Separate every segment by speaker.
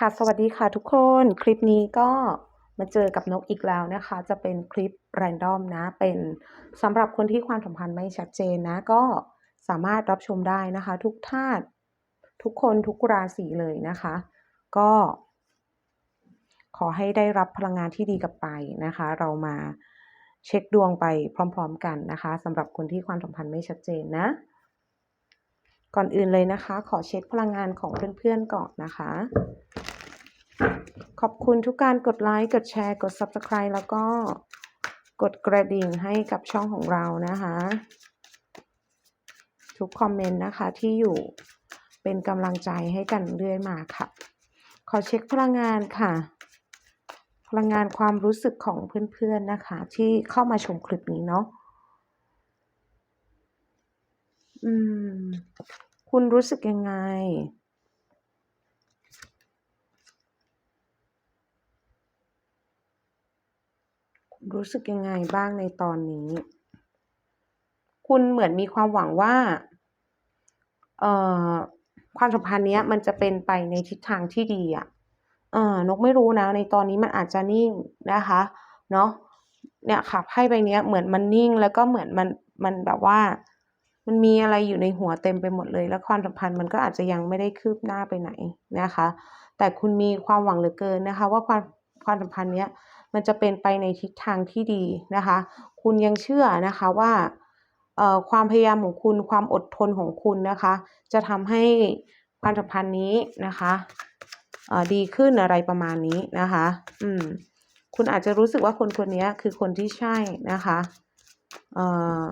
Speaker 1: ค่ะสวัสดีค่ะทุกคนคลิปนี้ก็มาเจอกับนกอีกแล้วนะคะ จะเป็นคลิปแรนดอมนะ เป็นสำหรับคนที่ความสัมพันธ์ไม่ชัดเจนนะ ก็สามารถรับชมได้นะคะ ทุกธาตุทุกคนทุกราศีเลยนะคะ ก็ ขอให้ได้รับพลังงานที่ดีกลับไปนะคะ เรามาเช็คดวงไปพร้อม ๆ กันนะคะสำหรับคนที่ความสัมพันธ์ไม่ชัดเจนนะ ก่อนอื่นเลยนะคะ ขอเช็คพลังงานของเพื่อนๆก่อนนะคะ ขอบคุณทุกการกดไลค์กดแชร์กด Subscribe แล้วก็กดกระดิ่งให้กับช่องของเรานะคะ ทุกคอมเมนต์นะคะที่อยู่เป็นกำลังใจให้กันเรื่อยมาค่ะ ขอเช็คพลังงานค่ะ พลังงานความรู้สึกของเพื่อนๆนะคะ ที่เข้ามาชมคลิปนี้เนาะอืม คุณรู้สึกยังไง รู้สึกยังไงบ้างในตอนนี้ คุณเหมือนมีความหวังว่า เอ่อ ความสัมพันธ์เนี้ย มันจะเป็นไปในทิศทางที่ดีอะเอ่อนกไม่รู้นะ ในตอนนี้มันอาจจะนิ่งนะคะ เนาะเนี่ยค่ะไพ่ใบเนี้ยเหมือนมันนิ่งแล้วก็เหมือนมันมันแบบว่า มันมีอะไรอยู่ในหัวเต็มไปหมดเลย แล้วความสัมพันธ์มันก็อาจจะยังไม่ได้คืบหน้าไปไหนนะคะ แต่คุณมีความหวังเหลือเกินนะคะ ว่าความความสัมพันธ์เนี้ยมันจะเป็นไปในทิศทางที่ดีนะคะ คุณยังเชื่อนะคะว่าเอ่อความพยายามของคุณความอดทนของคุณนะคะ จะทำให้ความสัมพันธ์นี้นะคะเออดีขึ้นอะไรประมาณนี้นะคะ อืม คุณอาจจะรู้สึกว่าคนคนนี้คือคนที่ใช่นะคะ เอ่อ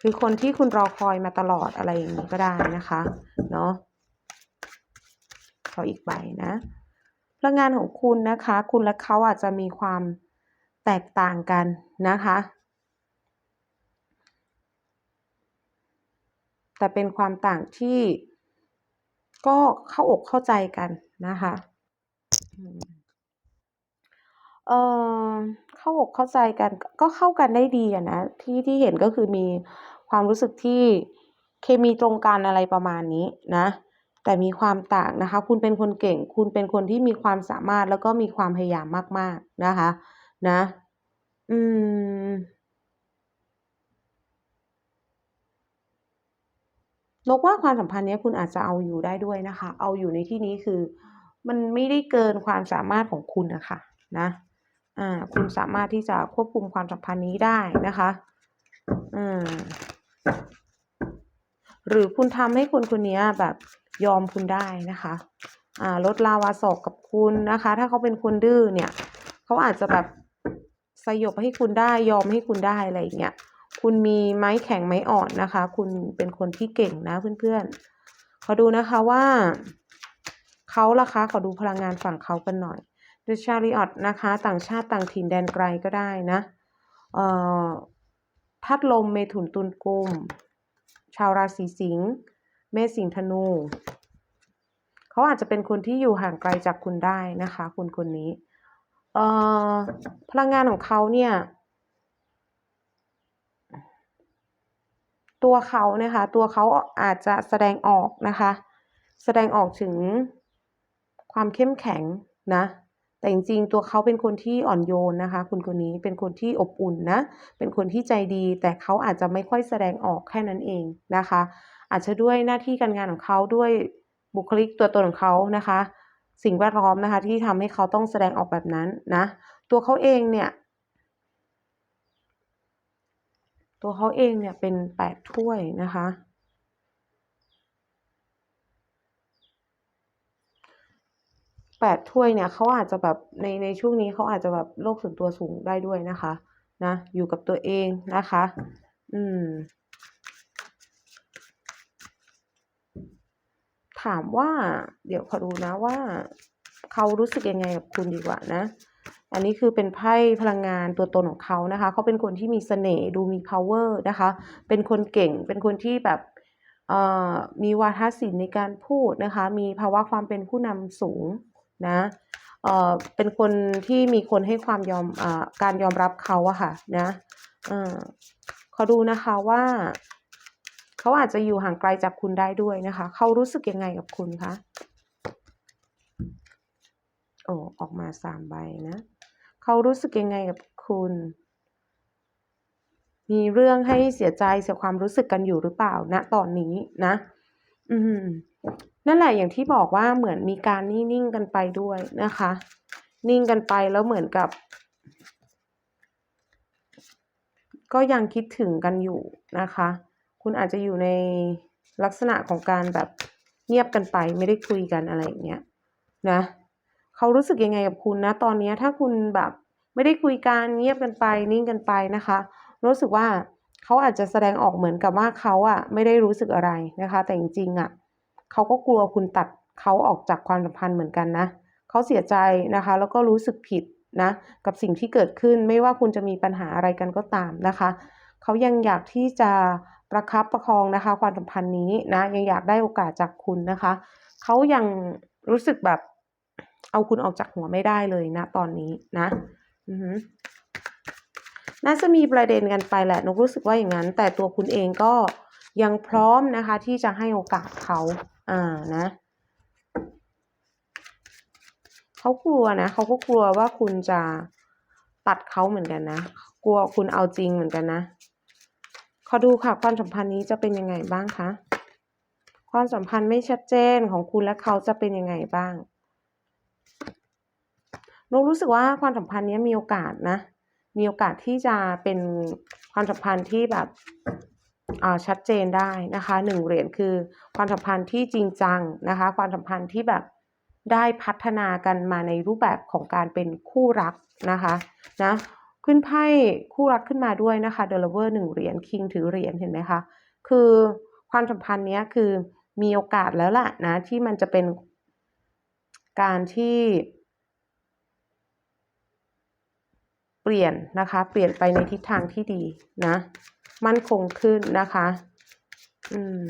Speaker 1: คือคนที่คุณรอคอยมาตลอดอะไรอย่างนี้ก็ได้นะคะเนาะขออีกใบนะพลังงานของคุณนะคะ คุณและเขาอาจจะมีความแตกต่างกันนะคะ แต่เป็นความต่างที่ก็เข้าอกเข้าใจกันนะคะเออเข้าอกเข้าใจกันก็เข้ากันได้ดีอะนะที่ที่เห็นก็คือมี ความรู้สึกที่เคมีตรงกันอะไรประมาณนี้นะ แต่มีความต่างนะคะ คุณเป็นคนเก่ง คุณเป็นคนที่มีความสามารถแล้วก็มีความพยายามมาก ๆนะคะ นะ อืมนกว่าความสัมพันธ์นี้คุณอาจจะเอาอยู่ได้ด้วยนะคะ เอาอยู่ในที่นี้คือ มันไม่ได้เกินความสามารถของคุณนะคะ นะ อ่า คุณสามารถที่จะควบคุมความสัมพันธ์นี้ได้นะคะ อืม หรือคุณทำให้คนคนนี้แบบยอมคุณได้นะคะอ่าลดลาวาศอกกับคุณนะคะ ถ้าเขาเป็นคนดื้อเนี่ยเขาอาจจะแบบสยบให้คุณได้ยอมให้คุณได้อะไรอย่างเงี้ยคุณมีไม้แข็งไม้อ่อนนะคะ คุณเป็นคนที่เก่งนะเพื่อนๆขอดูนะคะว่าเขาล่ะคะขอดูพลังงานฝั่งเขากันหน่อย The Chariot นะคะ ต่างชาติต่างถิ่นแดนไกลก็ได้นะเอ่อ ธาตุลมเมถุนตุลกุม ชาวราศีสิงห์เมษสิงห์ธนู เขาอาจจะเป็นคนที่อยู่ห่างไกลจากคุณได้นะคะ คุณคนนี้ เอ่อพลังงานของเขาเนี่ย ตัวเขานะคะ ตัวเขาอาจจะแสดงออกนะคะ แสดงออกถึงความเข้มแข็งนะ แต่จริงๆ ตัวเขาเป็นคนที่อ่อนโยนนะคะ คุณคนนี้เป็นคนที่อบอุ่นนะ เป็นคนที่ใจดี แต่เขาอาจจะไม่ค่อยแสดงออกแค่นั้นเองนะคะ อาจจะด้วยหน้าที่การงานของเขาด้วยบุคลิกตัวตนของเขานะคะ สิ่งแวดล้อมนะคะ ที่ทำให้เขาต้องแสดงออกแบบนั้นนะ ตัวเขาเองเนี่ย ตัวเขาเองเนี่ยเป็น8ถ้วยนะคะ 8ถ้วยเนี่ยเขาอาจจะแบบในในช่วงนี้เขาอาจจะแบบโลกส่วนตัวสูงได้ด้วยนะคะนะอยู่กับตัวเองนะคะ อืม ถามว่า เดี๋ยวขอดูนะว่าเขารู้สึกยังไงกับคุณดีกว่านะ อันนี้คือเป็นไพ่พลังงานตัวตนของเขานะคะ เขาเป็นคนที่มีเสน่ห์ดูมีเพาว์เวอร์นะคะ เป็นคนเก่ง เป็นคนที่แบบมีวาทศิลป์ในการพูดนะคะ มีภาวะความเป็นผู้นำสูง นะเออเป็นคนที่มีคนให้ความยอมอ่าการยอมรับเขาอะค่ะนะเออขอดูนะคะว่าเขาอาจจะอยู่ห่างไกลจากคุณได้ด้วยนะคะเขารู้สึกยังไงกับคุณคะโอ้ออกมาสามใบนะเขารู้สึกยังไงกับคุณ มีเรื่องให้เสียใจเสียความรู้สึกกันอยู่หรือเปล่าณตอนนี้นะ อืม นั่นแหละอย่างที่บอกว่าเหมือนมีการนิ่งๆกันไปด้วยนะคะ นิ่งกันไปแล้วเหมือนกับ ก็ยังคิดถึงกันอยู่นะคะ คุณอาจจะอยู่ในลักษณะของการแบบเงียบกันไปไม่ได้คุยกันอะไรอย่างเงี้ยนะเขารู้สึกยังไงกับคุณนะตอนนี้ถ้าคุณแบบไม่ได้คุยกันเงียบกันไป นิ่งกันไปนะคะ รู้สึกว่าเขาอาจจะแสดงออกเหมือนกับว่าเขาอะไม่ได้รู้สึกอะไรนะคะ แต่จริงๆอะ เขาก็กลัวคุณตัดเขาออกจากความสัมพันธ์เหมือนกันนะเขาเสียใจนะคะ แล้วก็รู้สึกผิดนะกับสิ่งที่เกิดขึ้นไม่ว่าคุณจะมีปัญหาอะไรกันก็ตามนะคะ เขายังอยากที่จะประคับประคองนะคะ ความสัมพันธ์นี้นะยังอยากได้โอกาสจากคุณนะคะ เขายังรู้สึกแบบเอาคุณออกจากหัวไม่ได้เลยนะตอนนี้นะอืน่าจะมีประเด็นกันไปแหละนกรู้สึกว่าอย่างนั้น แต่ตัวคุณเองก็ยังพร้อมนะคะ ที่จะให้โอกาสเขา อ่านะเขากลัวนะเขาก็กลัวว่าคุณจะตัดเขาเหมือนกันนะ กลัวคุณเอาจริงเหมือนกันนะขอดูค่ะความสัมพันธ์นี้จะเป็นยังไงบ้างคะความสัมพันธ์ไม่ชัดเจนของคุณและเขาจะเป็นยังไงบ้างนกรู้สึกว่าความสัมพันธ์นี้มีโอกาสนะ มีโอกาสที่จะเป็นความสัมพันธ์ที่แบบ ชัดเจนได้นะคะหนึ่งเหรียญคือความสัมพันธ์ที่จริงจังนะคะ ความสัมพันธ์ที่แบบได้พัฒนากันมาในรูปแบบของการเป็นคู่รักนะคะนะขึ้นไพ่คู่รักขึ้นมาด้วยนะคะเดลเวอร์หนึ่งเหรียญคิงถือเหรียญเห็นไหมคะคือความสัมพันธ์นี้คือมีโอกาสแล้วล่ะนะที่มันจะเป็นการที่เปลี่ยนนะคะ เปลี่ยนไปในทิศทางที่ดีนะ มั่นคงขึ้นนะคะ อืม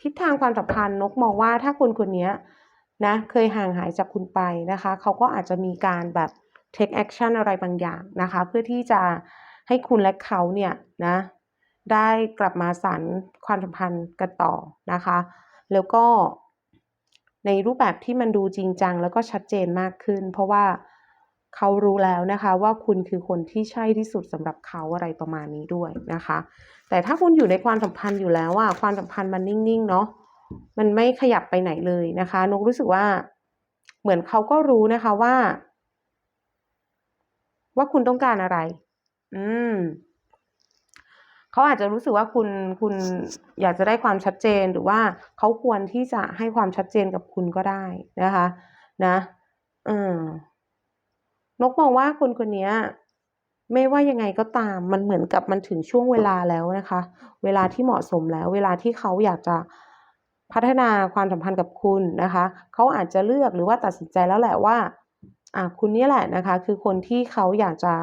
Speaker 1: ทิศทางความสัมพันธ์นกมองว่าถ้าคนคนนี้นะเคยห่างหายจากคุณไปนะคะ เขาก็อาจจะมีการแบบ take action อะไรบางอย่างนะคะ เพื่อที่จะให้คุณและเขาเนี่ยนะได้กลับมาสานความสัมพันธ์กันต่อนะคะ แล้วก็ในรูปแบบที่มันดูจริงจังแล้วก็ชัดเจนมากขึ้น เพราะว่า เขารู้แล้วนะคะว่าคุณคือคนที่ใช่ที่สุดสำหรับเขาอะไรประมาณนี้ด้วยนะคะ แต่ถ้าคุณอยู่ในความสัมพันธ์อยู่แล้วอะความสัมพันธ์มันนิ่งๆเนาะมันไม่ขยับไปไหนเลยนะคะนกรู้สึกว่า เหมือนเขาก็รู้นะคะว่า ว่าคุณต้องการอะไร อืมเขาอาจจะรู้สึกว่าคุณคุณอยากจะได้ความชัดเจนหรือว่าเขาควรที่จะให้ความชัดเจนกับคุณก็ได้นะคะ นะ อืม นกมองว่าคนคนนี้ไม่ว่ายังไงก็ตามมันเหมือนกับมันถึงช่วงเวลาแล้วนะคะ เวลาที่เหมาะสมแล้ว เวลาที่เขาอยากจะพัฒนาความสัมพันธ์กับคุณนะคะ เขาอาจจะเลือกหรือว่าตัดสินใจแล้วแหละว่าอ่าคุณนี่แหละนะคะ คือคนที่เขาอยากจะ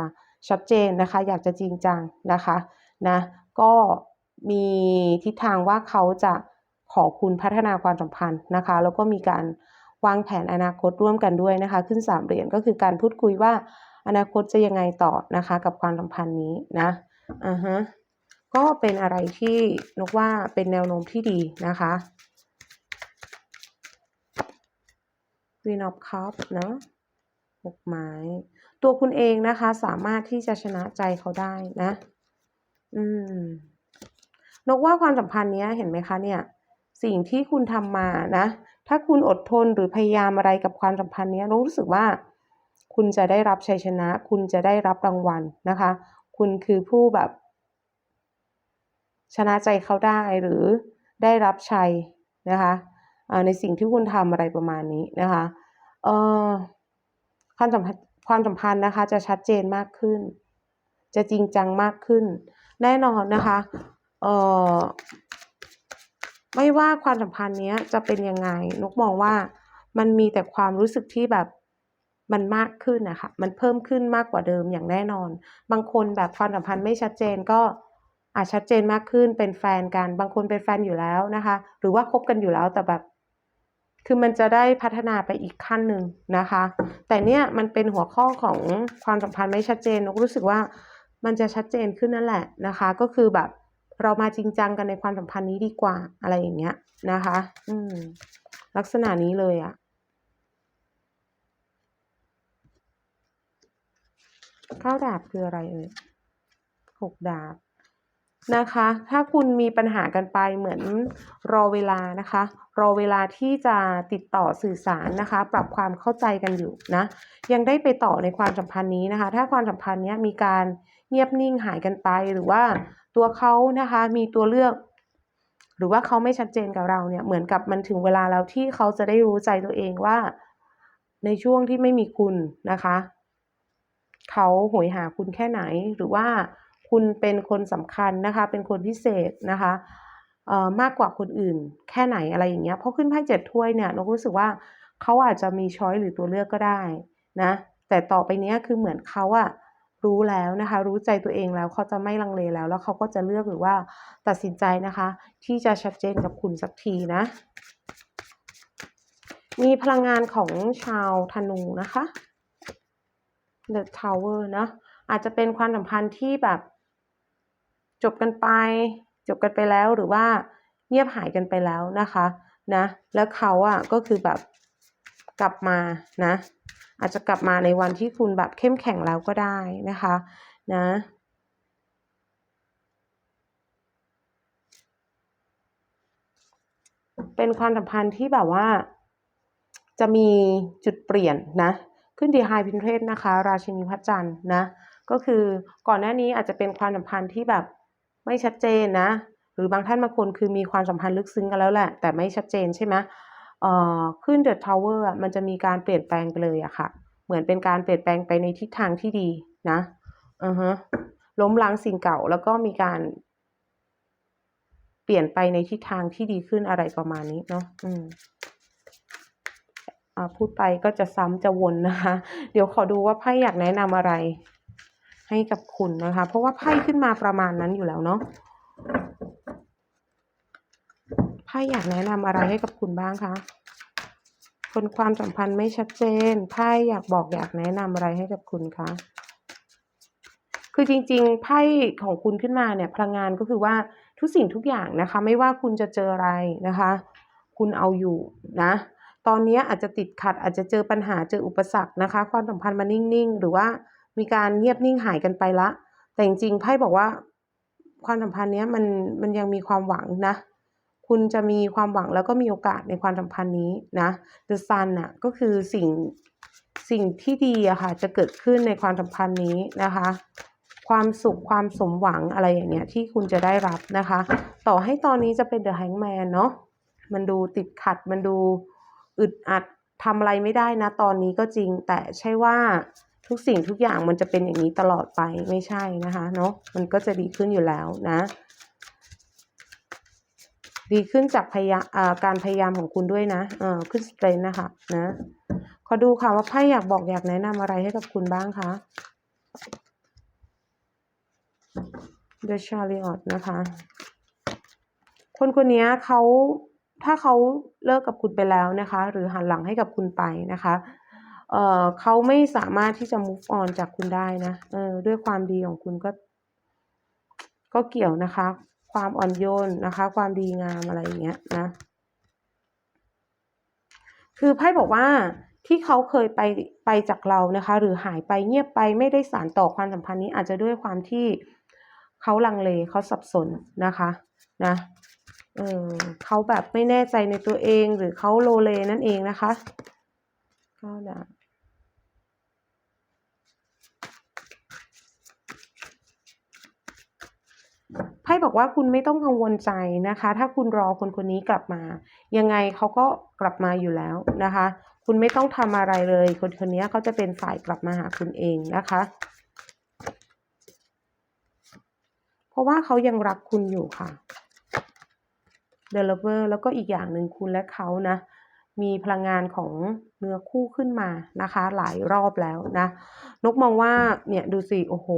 Speaker 1: ชัดเจนนะคะ อยากจะจริงจังนะคะนะก็มีทิศทางว่าเขาจะขอคุณพัฒนาความสัมพันธ์นะคะ แล้วก็มีการ วางแผนอนาคตร่วมกันด้วยนะคะ ขึ้นสามเหรียญก็คือการพูดคุยว่าอนาคตจะยังไงต่อนะคะ กับความสัมพันธ์นี้นะอ่าฮะก็เป็นอะไรที่นกว่าเป็นแนวโน้มที่ดีนะคะ Queen of Cups เนาะหกไม้ตัวคุณเองนะคะสามารถที่จะชนะใจเขาได้นะ อืมนกว่าความสัมพันธ์นี้เห็นไหมคะเนี่ย สิ่งที่คุณทำมานะ ถ้าคุณอดทนหรือพยายามอะไรกับความสัมพันธ์นี้รู้สึกว่า คุณจะได้รับชัยชนะ คุณจะได้รับรางวัลนะคะ คุณคือผู้แบบ ชนะใจเขาได้หรือได้รับชัยนะคะในสิ่งที่คุณทำอะไรประมาณนี้นะคะความสัมพันธ์ความสัมพันธ์นะคะ จะชัดเจนมากขึ้น จะจริงจังมากขึ้น แน่นอนนะคะเออ ไม่ว่าความสัมพันธ์นี้จะเป็นยังไงนกมองว่ามันมีแต่ความรู้สึกที่แบบมันมากขึ้นนะคะมันเพิ่มขึ้นมากกว่าเดิมอย่างแน่นอน บางคนแบบความสัมพันธ์ไม่ชัดเจนก็อาจชัดเจนมากขึ้นเป็นแฟนกัน บางคนเป็นแฟนอยู่แล้วนะคะ หรือว่าคบกันอยู่แล้วแต่แบบ คือมันจะได้พัฒนาไปอีกขั้นหนึ่งนะคะ แต่เนี่ยมันเป็นหัวข้อของความสัมพันธ์ไม่ชัดเจนนกรู้สึกว่ามันจะชัดเจนขึ้นนั่นแหละนะคะ ก็คือแบบ เรามาจริงจังกันในความสัมพันธ์นี้ดีกว่าอะไรอย่างเงี้ยนะคะ อืม ลักษณะนี้เลยอะเก้าดาบคืออะไรเอ่ยหกดาบนะคะ ถ้าคุณมีปัญหากันไปเหมือนรอเวลานะคะ รอเวลาที่จะติดต่อสื่อสารนะคะ ปรับความเข้าใจกันอยู่นะ ยังได้ไปต่อในความสัมพันธ์นี้นะคะ ถ้าความสัมพันธ์นี้มีการเงียบนิ่งหายกันไปหรือว่า ตัวเขานะคะมีตัวเลือก หรือว่าเขาไม่ชัดเจนกับเราเนี่ยเหมือนกับมันถึงเวลาแล้วที่เขาจะได้รู้ใจตัวเองว่า ในช่วงที่ไม่มีคุณนะคะเขาโหยหาคุณแค่ไหนหรือว่าคุณเป็นคนสำคัญนะคะ เป็นคนพิเศษนะคะมากกว่าคนอื่นแค่ไหนอะไรอย่างเงี้ยเพราะขึ้นไพ่เจ็ดถ้วยเนี่ยนกรู้สึกว่าเขาอาจจะมีช้อยหรือตัวเลือกก็ได้นะแต่ต่อไปเนี้ยคือเหมือนเขาอะ รู้แล้วนะคะ รู้ใจตัวเองแล้วเขาจะไม่ลังเลแล้ว แล้วเขาก็จะเลือกหรือว่าตัดสินใจนะคะ ที่จะชัดเจนกับคุณสักทีนะ มีพลังงานของชาวธนูนะคะ The Tower นะอาจจะเป็นความสัมพันธ์ที่แบบ จบกันไป จบกันไปแล้วหรือว่าเงียบหายกันไปแล้วนะคะ นะ แล้วเขาอะก็คือแบบกลับมานะ อาจจะกลับมาในวันที่คุณแบบเข้มแข็งแล้วก็ได้นะคะนะเป็นความสัมพันธ์ที่แบบว่า จะมีจุดเปลี่ยนนะ ขึ้นดีไฮพินเทสนะคะ ราชินีพระจันทร์นะ ก็คือก่อนหน้านี้อาจจะเป็นความสัมพันธ์ที่แบบไม่ชัดเจนนะ หรือบางท่านบางคนคือมีความสัมพันธ์ลึกซึ้งกันแล้วแหละ แต่ไม่ชัดเจนใช่ไหม เอ่อขึ้นเดอะทาวเวอร์มันจะมีการเปลี่ยนแปลงไปเลยอะค่ะ เหมือนเป็นการเปลี่ยนแปลงไปในทิศทางที่ดีนะอือฮะล้มล้างสิ่งเก่าแล้วก็มีการเปลี่ยนไปในทิศทางที่ดีขึ้นอะไรประมาณนี้เนาะอืมอ่าพูดไปก็จะซ้ำจะวนนะคะ เดี๋ยวขอดูว่าไพ่อยากแนะนำอะไร ให้กับคุณนะคะ เพราะว่าไพ่ขึ้นมาประมาณนั้นอยู่แล้วเนาะ ไพ่อยากแนะนำอะไรให้กับคุณบ้างคะ คนความสัมพันธ์ไม่ชัดเจน ไพ่อยากบอกอยากแนะนำอะไรให้กับคุณคะ คือจริงๆ ไพ่ของคุณขึ้นมาเนี่ยพลังงานก็คือว่าทุกสิ่งทุกอย่างนะคะ ไม่ว่าคุณจะเจออะไรนะคะ คุณเอาอยู่นะ ตอนนี้อาจจะติดขัดอาจจะเจอปัญหาเจออุปสรรคนะคะ ความสัมพันธ์มันนิ่งๆ หรือว่ามีการเงียบนิ่งหายกันไปละ แต่จริงๆไพ่บอกว่าความสัมพันธ์เนี้ยมันมันยังมีความหวังนะ คุณจะมีความหวังแล้วก็มีโอกาสในความสัมพันธ์นี้นะ The Sun น่ะก็คือสิ่งสิ่งที่ดีอะค่ะจะเกิดขึ้นในความสัมพันธ์นี้นะคะ ความสุขความสมหวังอะไรอย่างเงี้ยที่คุณจะได้รับนะคะ ต่อให้ตอนนี้จะเป็น The Hangman เนาะมันดูติดขัดมันดูอึดอัดทำอะไรไม่ได้นะตอนนี้ก็จริง แต่ใช่ว่าทุกสิ่งทุกอย่างมันจะเป็นอย่างนี้ตลอดไปไม่ใช่นะคะเนาะมันก็จะดีขึ้นอยู่แล้วนะ ดีขึ้นจากพยายามการพยายามของคุณด้วยนะเออขึ้นสเตรนนะคะนะขอดูค่ะว่าไพ่อยากบอกอยากแนะนำอะไรให้กับคุณบ้างคะ The Chariot นะคะ คนคนนี้เขาถ้าเขาเลิกกับคุณไปแล้วนะคะ หรือหันหลังให้กับคุณไปนะคะเอ่อเขาไม่สามารถที่จะ move on จากคุณได้นะเออด้วยความดีของคุณก็ ก็เกี่ยวนะคะ ความอ่อนโยนนะคะ ความดีงามอะไรอย่างเงี้ยนะ คือไพ่บอกว่าที่เขาเคยไปไปจากเรานะคะ หรือหายไปเงียบไปไม่ได้สานต่อความสัมพันธ์นี้อาจจะด้วยความที่เขาลังเลเขาสับสนนะคะนะเออเขาแบบไม่แน่ใจในตัวเองหรือเขาโลเลนั่นเองนะคะก็ดาบ ไพ่บอกว่าคุณไม่ต้องกังวลใจนะคะ ถ้าคุณรอคนคนนี้กลับมา ยังไงเขาก็กลับมาอยู่แล้วนะคะ คุณไม่ต้องทำอะไรเลย คนคนนี้เขาจะเป็นฝ่ายกลับมาหาคุณเองนะคะ เพราะว่าเขายังรักคุณอยู่ค่ะ The Lover แล้วก็อีกอย่างหนึ่งคุณและเขานะ มีพลังงานของเนื้อคู่ขึ้นมานะคะ หลายรอบแล้วนะ นกมองว่าเนี่ยดูสิ โอ้โห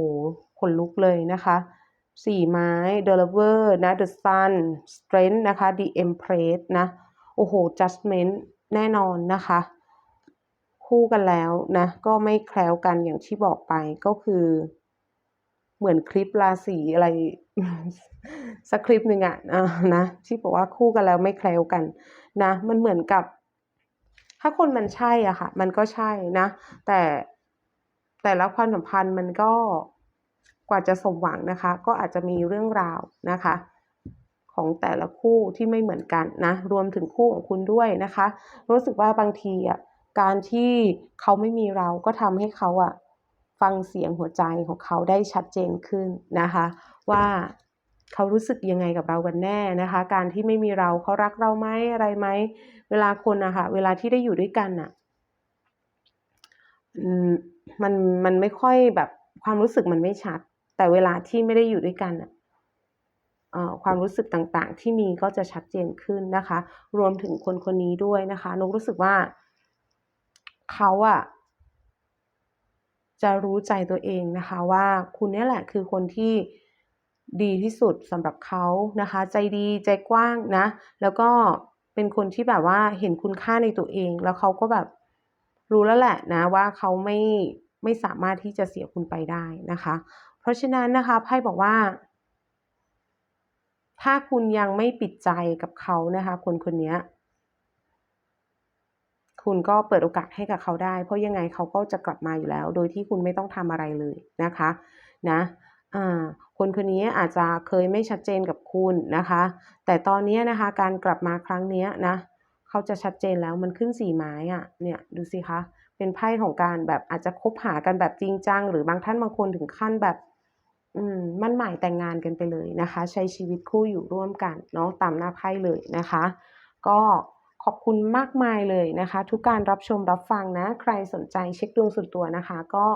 Speaker 1: ขนลุกเลยนะคะ สี่ไม้ The Lover นะ The Sun Strength นะคะ The Empress นะ โอ้โห Judgment แน่นอนนะคะ คู่กันแล้วนะ ก็ไม่แคล้วกันอย่างที่บอกไปก็คือ เหมือนคลิปราศีอะไร สักคลิปหนึ่งอะนะที่บอกว่าคู่กันแล้วไม่แคล้วกันนะ มันเหมือนกับ ถ้าคนมันใช่อะค่ะ มันก็ใช่นะ แต่แต่ล้วความสัมพันธ์มันก็ กว่าจะสมหวังนะคะ ก็อาจจะมีเรื่องราวนะคะ ของแต่ละคู่ที่ไม่เหมือนกันนะรวมถึงคู่ของคุณด้วยนะคะ รู้สึกว่าบางทีอะการที่เขาไม่มีเราก็ทำให้เขาอะฟังเสียงหัวใจของเขาได้ชัดเจนขึ้นนะคะ ว่าเขารู้สึกยังไงกับเรากันแน่นะคะ การที่ไม่มีเราเขารักเราไหมอะไรไหมเวลาคนอะคะเวลาที่ได้อยู่ด้วยกันอะมันมันไม่ค่อยแบบความรู้สึกมันไม่ชัด แต่เวลาที่ไม่ได้อยู่ด้วยกันเอ่อความรู้สึกต่างๆ ที่มีก็จะชัดเจนขึ้นนะคะ รวมถึงคนคนนี้ด้วยนะคะนุกรู้สึกว่าเขาอะจะรู้ใจตัวเองนะคะ ว่าคุณนี่แหละคือคนที่ดีที่สุดสำหรับเขานะคะ ใจดีใจกว้างนะ แล้วก็เป็นคนที่แบบว่าเห็นคุณค่าในตัวเอง แล้วเขาก็แบบรู้แล้วแหละนะว่าเขาไม่ไม่สามารถที่จะเสียคุณไปได้นะคะ เพราะฉะนั้นนะคะไพ่บอกว่า ถ้าคุณยังไม่ปิดใจกับเขานะคะ คนคนนี้คุณก็เปิดโอกาสให้กับเขาได้ เพราะยังไงเขาก็จะกลับมาอยู่แล้ว โดยที่คุณไม่ต้องทำอะไรเลยนะคะนะคนคนนี้อาจจะเคยไม่ชัดเจนกับคุณนะคะ แต่ตอนนี้นะคะ การกลับมาครั้งนี้นะเขาจะชัดเจนแล้วมันขึ้นสี่ไม้อะ่ะเนี่ยดูสิคะเป็นไพ่ของการแบบอาจจะคบหากันแบบจริงจัง หรือบางท่านบางคนถึงขั้นแบบ มั่นหมายแต่งงานกันไปเลยนะคะ ใช้ชีวิตคู่อยู่ร่วมกันเนาะตามหน้าไพ่เลยนะคะ ก็ขอบคุณมากมายเลยนะคะ ทุกการรับชมรับฟังนะ ใครสนใจเช็คดวงส่วนตัวนะคะ ก็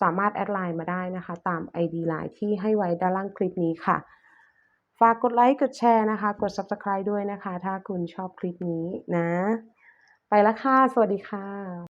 Speaker 1: สามารถแอดไลน์มาได้นะคะ ตาม ID ไลน์ที่ให้ไว้ด้านล่างคลิปนี้ค่ะ ฝากกดไลค์กดแชร์นะคะ กด Subscribe ด้วยนะคะ ถ้าคุณชอบคลิปนี้นะ ไปล้วค่ะ สวัสดีค่ะ